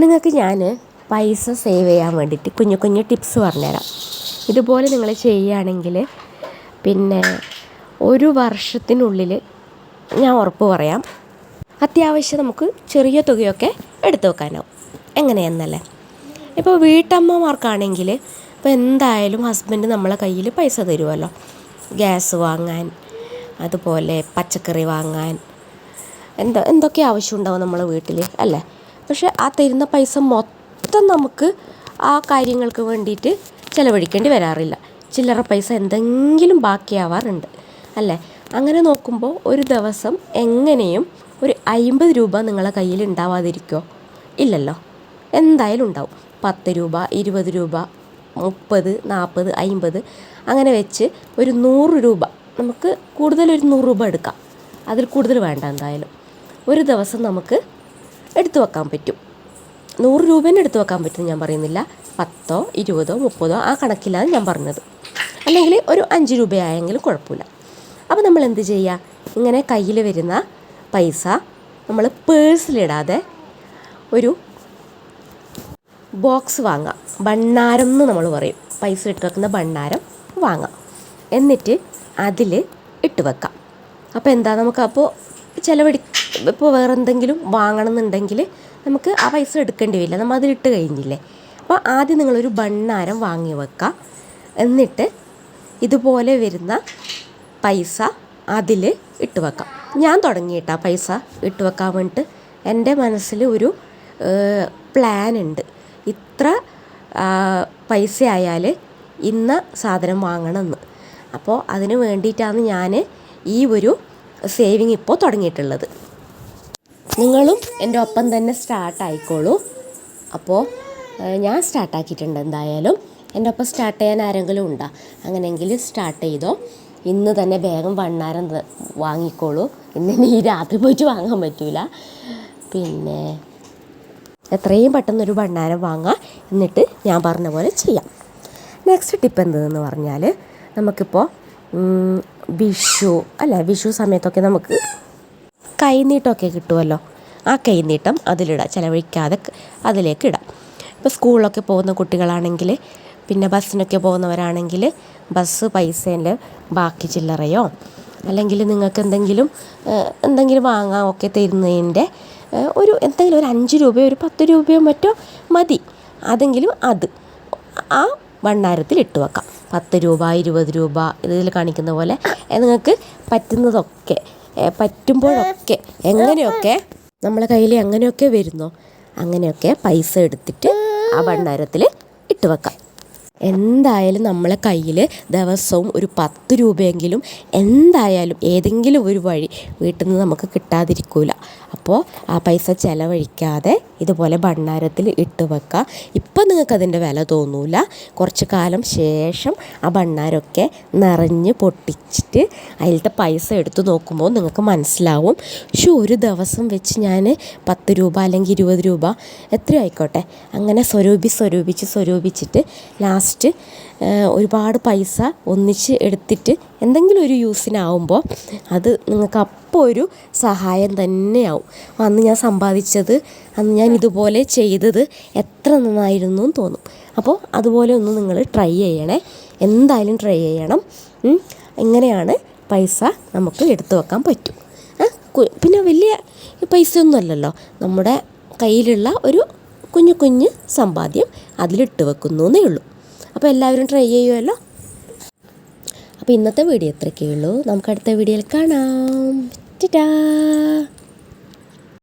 നിങ്ങൾക്ക് ഞാൻ പൈസ സേവ് ചെയ്യാൻ വേണ്ടിയിട്ട് കുഞ്ഞു കുഞ്ഞു ടിപ്സ് പറഞ്ഞുതരാം. ഇതുപോലെ നിങ്ങൾ ചെയ്യുകയാണെങ്കിൽ പിന്നെ ഒരു വർഷത്തിനുള്ളിൽ ഞാൻ ഉറപ്പ് പറയാം. അത്യാവശ്യം നമുക്ക് ചെറിയ തുകയൊക്കെ എടുത്തു വെക്കാനാവും. എങ്ങനെയെന്നല്ലേ? ഇപ്പോൾ വീട്ടമ്മമാർക്കാണെങ്കിൽ ഇപ്പോൾ എന്തായാലും ഹസ്ബൻഡ് നമ്മളെ കയ്യിൽ പൈസ തരുമല്ലോ. ഗ്യാസ് വാങ്ങാൻ അതുപോലെ പച്ചക്കറി വാങ്ങാൻ എന്താ എന്തൊക്കെ ആവശ്യമുണ്ടാവും നമ്മളെ വീട്ടിൽ അല്ലേ? പക്ഷെ ആ തരുന്ന പൈസ മൊത്തം നമുക്ക് ആ കാര്യങ്ങൾക്ക് വേണ്ടിയിട്ട് ചിലവഴിക്കേണ്ടി വരാറില്ല. ചില്ലറ പൈസ എന്തെങ്കിലും ബാക്കിയാവാറുണ്ട്. അല്ലേ? അങ്ങനെ നോക്കുമ്പോൾ ഒരു ദിവസം എങ്ങനെയും ഒരു അമ്പത് രൂപ നിങ്ങളെ കയ്യിൽ ഉണ്ടാവാതിരിക്കുമോ ഇല്ലല്ലോ. എന്തായാലും ഉണ്ടാവും. പത്ത് രൂപ ഇരുപത് രൂപ മുപ്പത് നാൽപ്പത് അമ്പത് അങ്ങനെ വെച്ച് ഒരു നൂറ് രൂപ നമുക്ക് കൂടുതലൊരു നൂറ് രൂപ എടുക്കാം. അതിൽ കൂടുതൽ വേണ്ട എന്തായാലും. ഒരു ദിവസം നമുക്ക് എടുത്തു വെക്കാൻ പറ്റും. നൂറ് രൂപേനെ എടുത്തു വെക്കാൻ പറ്റും ഞാൻ പറയുന്നില്ല. പത്തോ ഇരുപതോ മുപ്പതോ ആ കണക്കിലാണ് ഞാൻ പറഞ്ഞത്. അല്ലെങ്കിൽ ഒരു അഞ്ച് രൂപയായെങ്കിലും കുഴപ്പമില്ല. അപ്പോൾ നമ്മൾ എന്ത് ചെയ്യുക? ഇങ്ങനെ കയ്യിൽ വരുന്ന പൈസ നമ്മൾ പേഴ്സിലിടാതെ ഒരു ബോക്സ് വാങ്ങാം ഭണ്ണാരം എന്ന് നമ്മൾ പറയും. പൈസ ഇട്ട് വെക്കുന്ന ഭണ്ണാരം വാങ്ങാം എന്നിട്ട് അതിൽ ഇട്ട് വെക്കാം. അപ്പോൾ എന്താ നമുക്ക് അപ്പോൾ ഇപ്പോൾ വേറെ എന്തെങ്കിലും വാങ്ങണം എന്നുണ്ടെങ്കിൽ നമുക്ക് ആ പൈസ എടുക്കേണ്ടി വരില്ല. നമ്മൾ അതിലിട്ട് കഴിഞ്ഞില്ലേ? അപ്പോൾ ആദ്യം നിങ്ങളൊരു ഭണ്ണാരം വാങ്ങി വെക്കുക. എന്നിട്ട് ഇതുപോലെ വരുന്ന പൈസ അതിൽ ഇട്ട് വെക്കാം. ഞാൻ തുടങ്ങിയിട്ടാ പൈസ ഇട്ട് വെക്കാൻ വേണ്ടിയിട്ട് എന്റെ മനസ്സിൽ ഒരു പ്ലാൻ ഉണ്ട്. ഇത്ര പൈസ ആയാൽ ഇന്ന സാധനം വാങ്ങണമെന്ന്. അപ്പോൾ അതിന് വേണ്ടിയിട്ടാണ് ഞാൻ ഈ ഒരു സേവിങ് ഇപ്പോൾ തുടങ്ങിയിട്ടുള്ളത്. നിങ്ങളും എന്റെ ഒപ്പം തന്നെ സ്റ്റാർട്ട് ആയിക്കോളൂ. അപ്പോൾ ഞാൻ സ്റ്റാർട്ടാക്കിയിട്ടുണ്ട് എന്തായാലും. എന്റെ ഒപ്പം സ്റ്റാർട്ട് ചെയ്യാൻ ആരെങ്കിലും ഉണ്ടോ? അങ്ങനെയെങ്കിൽ സ്റ്റാർട്ട് ചെയ്തോ. ഇന്ന് തന്നെ വേഗം വണ്ണാരം വാങ്ങിക്കോളൂ. ഇന്ന് ഇനി ഈ രാത്രി പോയിട്ട് വാങ്ങാൻ പറ്റൂല. പിന്നെ എത്രയും പെട്ടെന്ന് ഒരു ഭണ്ണാരം വാങ്ങാം. എന്നിട്ട് ഞാൻ പറഞ്ഞ പോലെ ചെയ്യാം. നെക്സ്റ്റ് ടിപ്പ് എന്തെന്ന് പറഞ്ഞാൽ നമുക്കിപ്പോൾ വിഷു അല്ല? വിഷു സമയത്തൊക്കെ നമുക്ക് കൈനീട്ടമൊക്കെ കിട്ടുമല്ലോ ആ കൈനീട്ടം അതിലിടാം. ചിലവഴിക്കാതെ അതിലേക്ക് ഇടാം. ഇപ്പോൾ സ്കൂളിലൊക്കെ പോകുന്ന കുട്ടികളാണെങ്കിൽ പിന്നെ ബസ്സിനൊക്കെ പോകുന്നവരാണെങ്കിൽ ബസ് പൈസേന്റെ ബാക്കി ചില്ലറയോ അല്ലെങ്കിൽ നിങ്ങൾക്ക് എന്തെങ്കിലും എന്തെങ്കിലും വാങ്ങാൻ ഒക്കെ തരുന്നതിന്റെ ഒരു എന്തെങ്കിലും ഒരു അഞ്ച് രൂപയോ ഒരു പത്ത് രൂപയോ മറ്റോ മതി. അതെങ്കിലും അത്. ആ ഭണ്ണാരത്തിൽ ഇട്ട് വെക്കാം. പത്ത് രൂപ ഇരുപത് രൂപ ഇതിൽ കാണിക്കുന്ന പോലെ നിങ്ങൾക്ക് പറ്റുന്നതൊക്കെ പറ്റുമ്പോഴൊക്കെ എങ്ങനെയൊക്കെ നമ്മളെ കയ്യിൽ എങ്ങനെയൊക്കെ വരുന്നോ അങ്ങനെയൊക്കെ പൈസ എടുത്തിട്ട് ആ ഭണ്ഡാരത്തിൽ ഇട്ട് വെക്കാം. എന്തായാലും നമ്മളെ കയ്യിൽ ദിവസവും ഒരു പത്ത് രൂപയെങ്കിലും എന്തായാലും ഏതെങ്കിലും ഒരു വഴി വീട്ടിൽ നിന്ന് നമുക്ക് കിട്ടാതിരിക്കില്ല അപ്പോൾ ആ പൈസ ചിലവഴിക്കാതെ ഇതുപോലെ ഭണ്ണാരത്തിൽ ഇട്ട് വെക്കുക. ഇപ്പം നിങ്ങൾക്കതിന്റെ വില തോന്നൂല. കുറച്ച് കാലം ശേഷം ആ ഭണ്ണാരമൊക്കെ നിറഞ്ഞ് പൊട്ടിച്ചിട്ട് അതിലത്തെ പൈസ എടുത്തു നോക്കുമ്പോൾ നിങ്ങൾക്ക് മനസ്സിലാവും. പക്ഷെ ഒരു ദിവസം വെച്ച് ഞാൻ പത്ത് രൂപ അല്ലെങ്കിൽ ഇരുപത് രൂപ എത്ര ആയിക്കോട്ടെ. അങ്ങനെ സ്വരൂപി സ്വരൂപിച്ച് സ്വരൂപിച്ചിട്ട് ലാസ്റ്റ് ഒരുപാട് പൈസ ഒന്നിച്ച് എടുത്തിട്ട് എന്തെങ്കിലും ഒരു യൂസിനാവുമ്പോൾ അത് നിങ്ങൾക്ക് അപ്പോൾ ഒരു സഹായം തന്നെയാവും. അന്ന് ഞാൻ സമ്പാദിച്ചത് അന്ന് ഞാൻ ഇതുപോലെ ചെയ്തത് എത്ര നന്നായിരുന്നു എന്ന് തോന്നും. അപ്പോൾ അതുപോലെ ഒന്ന് നിങ്ങൾ ട്രൈ ചെയ്യണേ. എന്തായാലും ട്രൈ ചെയ്യണം. ഇങ്ങനെയാണ് പൈസ നമുക്ക് എടുത്തു വെക്കാൻ പറ്റും. പിന്നെ വലിയ പൈസയൊന്നും അല്ലല്ലോ. നമ്മുടെ കയ്യിലുള്ള ഒരു കുഞ്ഞു കുഞ്ഞ് സമ്പാദ്യം അതിലിട്ട് വെക്കുന്നു ഉള്ളൂ. അപ്പോൾ എല്ലാവരും ട്രൈ ചെയ്യുമല്ലോ. അപ്പോൾ ഇന്നത്തെ വീഡിയോ ഇത്രയൊക്കെയുള്ളൂ നമുക്ക് അടുത്ത വീഡിയോയിൽ കാണാം. ടാ